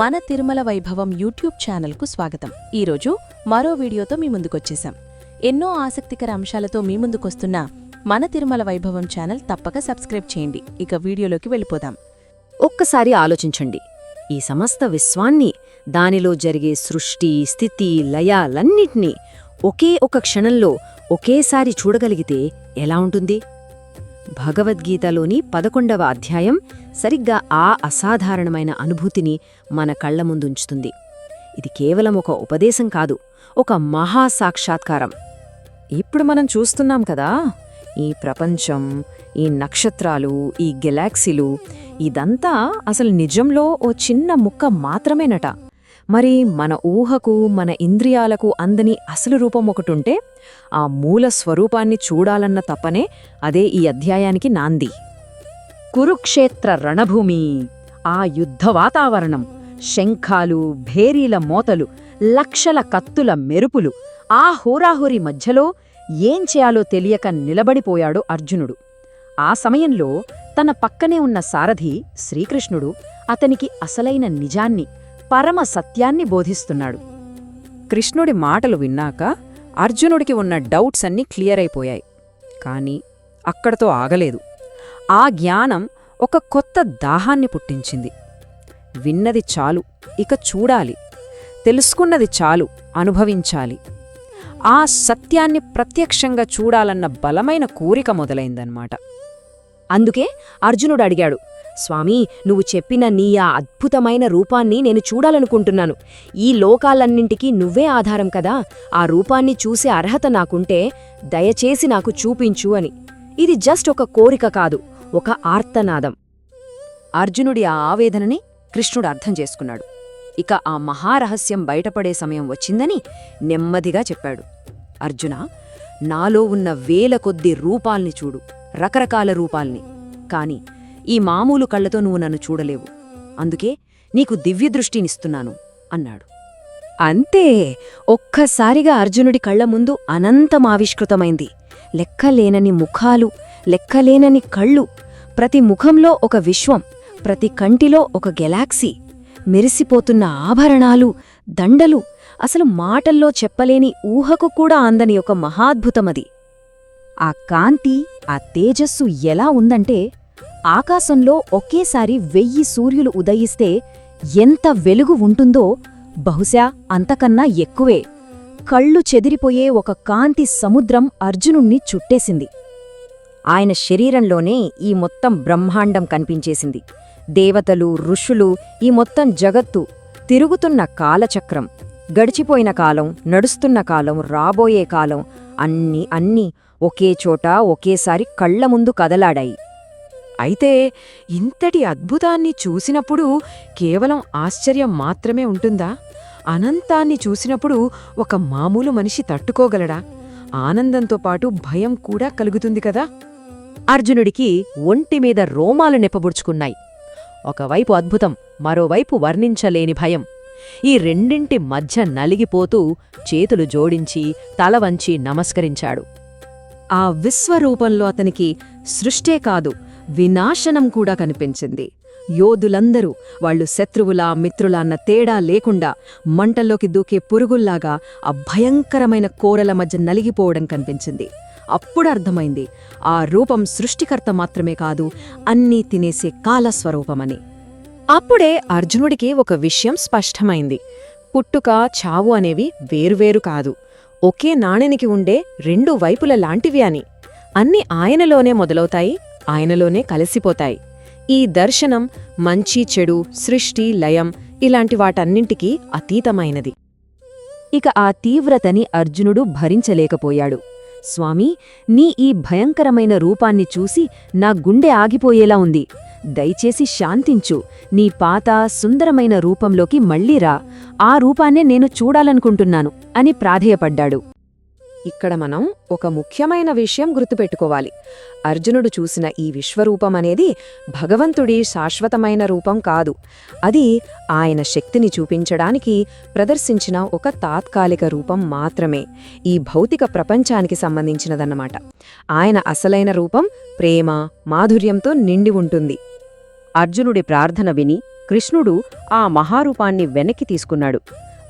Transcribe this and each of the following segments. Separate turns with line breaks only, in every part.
మన తిరుమల వైభవం యూట్యూబ్ ఛానల్కు స్వాగతం. ఈరోజు మరో వీడియోతో మీ ముందుకొచ్చేశాం. ఎన్నో ఆసక్తికర అంశాలతో మీ ముందుకొస్తున్న మన తిరుమల వైభవం ఛానల్ తప్పక సబ్స్క్రైబ్ చేయండి. ఇక వీడియోలోకి వెళ్ళిపోదాం.
ఒక్కసారి ఆలోచించండి. ఈ సమస్త విశ్వాన్ని దానిలో జరిగే సృష్టి స్థితి లయాలన్నిటినీ ఒకే ఒక క్షణంలో ఒకేసారి చూడగలిగితే ఎలా ఉంటుంది? భగవద్గీతలోని పదకొండవ అధ్యాయం సరిగ్గా ఆ అసాధారణమైన అనుభూతిని మన కళ్ళ ముందుంచుతుంది. ఇది కేవలం ఒక ఉపదేశం కాదు ఒక మహాసాక్షాత్కారం ఇప్పుడు మనం చూస్తున్నాం కదా ఈ ప్రపంచం ఈ నక్షత్రాలు ఈ గెలాక్సీలు ఇదంతా అసలు నిజంలో ఓ చిన్న ముక్క మాత్రమేనట. మరి మన ఊహకు మన ఇంద్రియాలకు అందని అసలు రూపం ఒకటుంటే ఆ మూల స్వరూపాన్ని చూడాలన్న తపనే అదే ఈ అధ్యాయానికి నాంది. కురుక్షేత్ర రణభూమి ఆ యుద్ధ వాతావరణం శంఖాలు భేరీల మోతలు లక్షల కత్తుల మెరుపులు ఆ హోరాహోరి మధ్యలో ఏం చేయాలో తెలియక నిలబడిపోయాడు అర్జునుడు. ఆ సమయంలో తన పక్కనే ఉన్న సారథి శ్రీకృష్ణుడు అతనికి అసలైన నిజాన్ని పరమ సత్యాన్ని బోధిస్తున్నాడు. కృష్ణుడి మాటలు విన్నాక అర్జునుడికి ఉన్న డౌట్స్ అన్నీ క్లియర్ అయిపోయాయి. కాని అక్కడతో ఆగలేదు. ఆ జ్ఞానం ఒక కొత్త దాహాన్ని పుట్టించింది. విన్నది చాలు ఇక చూడాలి. తెలుసుకున్నది చాలు అనుభవించాలి. ఆ సత్యాన్ని ప్రత్యక్షంగా చూడాలన్న బలమైన కోరిక మొదలైందన్నమాట. అందుకే అర్జునుడు అడిగాడు స్వామీ నువ్వు చెప్పిన నీ ఆ అద్భుతమైన రూపాన్ని నేను చూడాలనుకుంటున్నాను. ఈ లోకాలన్నింటికీ నువ్వే ఆధారం కదా? ఆ రూపాన్ని చూసే అర్హత నాకుంటే దయచేసి నాకు చూపించు అని. ఇది జస్ట్ ఒక కోరిక కాదు ఒక ఆర్తనాదం. అర్జునుడి ఆ ఆవేదనని కృష్ణుడు అర్థం చేసుకున్నాడు. ఇక ఆ మహారహస్యం బయటపడే సమయం వచ్చిందని నెమ్మదిగా చెప్పాడు. అర్జున నాలో ఉన్న వేల కొద్ది రూపాల్ని చూడు రకరకాల రూపాల్ని. కాని ఈ మామూలు కళ్ళతో నువ్వు నన్ను చూడలేవు. అందుకే నీకు దివ్యదృష్టినిస్తున్నాను అన్నాడు. అంతే. ఒక్కసారిగా అర్జునుడి కళ్ళ ముందు అనంతమావిష్కృతమైంది లెక్కలేనని ముఖాలు లెక్కలేనని కళ్ళు ప్రతి ముఖంలో ఒక విశ్వం ప్రతి కంటిలో ఒక గెలాక్సీ మెరిసిపోతున్న ఆభరణాలు దండలు అసలు మాటల్లో చెప్పలేని ఊహకు కూడా అందని ఒక మహాద్భుతమది. ఆ కాంతి ఆ తేజస్సు ఎలా ఉందంటే ఆకాశంలో ఒకేసారి వెయ్యి సూర్యులు ఉదయిస్తే ఎంత వెలుగు ఉంటుందో బహుశా అంతకన్నా ఎక్కువే. కళ్ళు చెదిరిపోయే ఒక కాంతి సముద్రం అర్జునుణ్ణి చుట్టేసింది. ఆయన శరీరంలోనే ఈ మొత్తం బ్రహ్మాండం కనిపించేసింది. దేవతలు ఋషులు ఈ మొత్తం జగత్తు తిరుగుతున్న కాలచక్రం గడిచిపోయిన కాలం నడుస్తున్న కాలం రాబోయే కాలం అన్నీ అన్నీ ఒకే చోట ఒకేసారి కళ్ళ ముందు కదలాడాయి.
అయితే ఇంతటి అద్భుతాన్ని చూసినప్పుడు కేవలం ఆశ్చర్యం మాత్రమే ఉంటుందా? అనంతాన్ని చూసినప్పుడు ఒక మామూలు మనిషి తట్టుకోగలడా? ఆనందంతో పాటు భయం కూడా కలుగుతుంది కదా?
అర్జునుడికి ఒంటిమీద రోమాలు నెప్పబుడుచుకున్నాయి ఒకవైపు అద్భుతం మరోవైపు వర్ణించలేని భయం. ఈ రెండింటి మధ్య నలిగిపోతూ చేతులు జోడించి తల వంచి నమస్కరించాడు. ఆ విశ్వరూపంలో అతనికి సృష్టే కాదు వినాశనం కూడా కనిపించింది. యోధులందరూ వాళ్ళు శత్రువులా మిత్రులా అన్న తేడా లేకుండా మంటల్లోకి దూకే పురుగుల్లాగా ఆ భయంకరమైన కోరల మధ్య నలిగిపోవడం కనిపించింది. అప్పుడు అర్థమైంది ఆ రూపం సృష్టికర్త మాత్రమే కాదు అన్నీ తినేసే కాలస్వరూపమని. అప్పుడే అర్జునుడికి ఒక విషయం స్పష్టమైంది. పుట్టుక చావు అనేవి వేరువేరు కాదు. ఒకే నాణెనికి ఉండే రెండు వైపుల లాంటివి అని. అన్ని ఆయనలోనే మొదలవుతాయి. ఆయనలోనే కలిసిపోతాయి. ఈ దర్శనం మంచి చెడు సృష్టి లయం ఇలాంటి వాటన్నింటికీ అతీతమైనది. ఇక ఆ తీవ్రతని అర్జునుడు భరించలేకపోయాడు. స్వామీ నీ ఈ భయంకరమైన రూపాన్ని చూసి నా గుండె ఆగిపోయేలా ఉంది. దయచేసి శాంతించు. నీ పాత సుందరమైన రూపంలోకి మళ్ళీరా ఆ రూపాన్నే నేను చూడాలనుకుంటున్నాను అని ప్రాధేయపడ్డాడు. ఇక్కడ మనం ఒక ముఖ్యమైన విషయం గుర్తుపెట్టుకోవాలి. అర్జునుడు చూసిన ఈ విశ్వరూపం అనేది భగవంతుడి శాశ్వతమైన రూపం కాదు. అది ఆయన శక్తిని చూపించడానికి ప్రదర్శించిన ఒక తాత్కాలిక రూపం మాత్రమే. ఈ భౌతిక ప్రపంచానికి సంబంధించినదన్నమాట. ఆయన అసలైన రూపం ప్రేమ మాధుర్యంతో నిండి ఉంటుంది. అర్జునుడి ప్రార్థన విని కృష్ణుడు ఆ మహారూపాన్ని వెనక్కి తీసుకున్నాడు.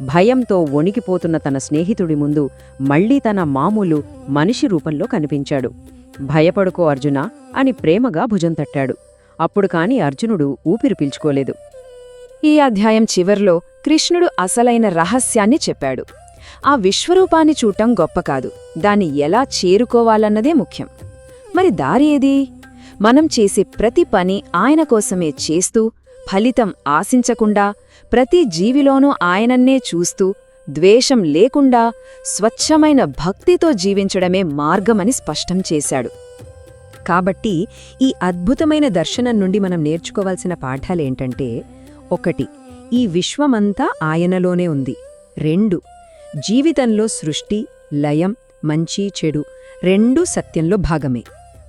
భయంతో వణికిపోతున్న తన స్నేహితుడి ముందు మళ్ళీ తన మామూలు మనిషి రూపంలో కనిపించాడు. భయపడుకో అర్జున అని ప్రేమగా భుజం తట్టాడు. అప్పుడు కాని అర్జునుడు ఊపిరి పీల్చుకోలేదు.
ఈ అధ్యాయం చివర్లో కృష్ణుడు అసలైన రహస్యాన్ని చెప్పాడు. ఆ విశ్వరూపాన్ని చూడటం గొప్ప కాదు. దాన్ని ఎలా చేరుకోవాలన్నదే ముఖ్యం. మరి దారి ఏది? మనం చేసే ప్రతి పని ఆయన కోసమే చేస్తూ ఫలితం ఆశించకుండా ప్రతి జీవిలోనూ ఆయనన్నే చూస్తూ ద్వేషం లేకుండా స్వచ్ఛమైన భక్తితో జీవించడమే మార్గమని స్పష్టం చేశాడు. కాబట్టి ఈ అద్భుతమైన దర్శనం నుండి మనం నేర్చుకోవాల్సిన పాఠాలేంటంటే ఒకటి ఈ విశ్వమంతా ఆయనలోనే ఉంది. రెండు జీవితంలో సృష్టి లయం మంచి చెడు రెండూ సత్యంలో భాగమే.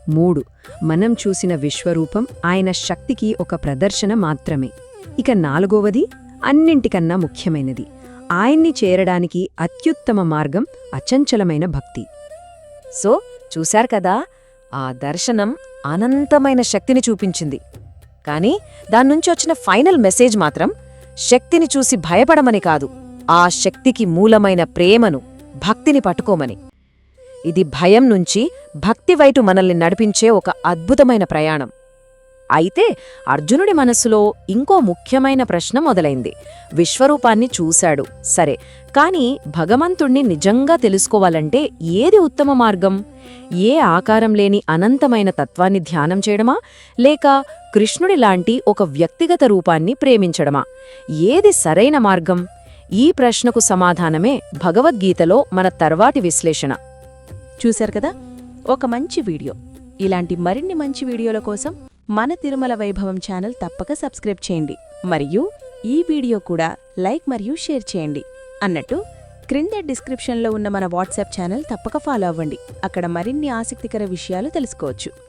మూడు మనం చూసిన విశ్వరూపం ఆయన శక్తికి ఒక ప్రదర్శన మాత్రమే. ఇక నాలుగవది అన్నింటికన్నా ముఖ్యమైనది. ఆయన్ని చేరడానికి అత్యుత్తమ మార్గం అచంచలమైన భక్తి.
సో చూశారు కదా ఆ దర్శనం అనంతమైన శక్తిని చూపించింది. కాని దాన్నుంచి వచ్చిన ఫైనల్ మెసేజ్ మాత్రం శక్తిని చూసి భయపడమని కాదు ఆ శక్తికి మూలమైన ప్రేమను భక్తిని పట్టుకోమని. ఇది భయం నుంచి భక్తివైటు మనల్ని నడిపించే ఒక అద్భుతమైన ప్రయాణం. అయితే అర్జునుడి మనస్సులో ఇంకో ముఖ్యమైన ప్రశ్న మొదలైంది. విశ్వరూపాన్ని చూశాడు. సరే కాని భగవంతుణ్ణి నిజంగా తెలుసుకోవాలంటే ఏది ఉత్తమ మార్గం? ఏ ఆకారం లేని అనంతమైన తత్వాన్ని ధ్యానం చేయడమా? లేక కృష్ణుడి లాంటి ఒక వ్యక్తిగత రూపాన్ని ప్రేమించడమా? ఏది సరైన మార్గం? ఈ ప్రశ్నకు సమాధానమే భగవద్గీతలో మన తర్వాటి విశ్లేషణ.
చూశారు కదా? ఒక మంచి వీడియో. ఇలాంటి మరిన్ని మంచి వీడియోల కోసం మన తిరుమల వైభవం ఛానల్ తప్పక సబ్స్క్రైబ్ చేయండి. మరియు ఈ వీడియో కూడా లైక్ మరియు షేర్ చేయండి. అన్నట్టు క్రింద డిస్క్రిప్షన్లో ఉన్న మన వాట్సాప్ ఛానల్ తప్పక ఫాలో అవ్వండి. అక్కడ మరిన్ని ఆసక్తికర విషయాలు తెలుసుకోవచ్చు.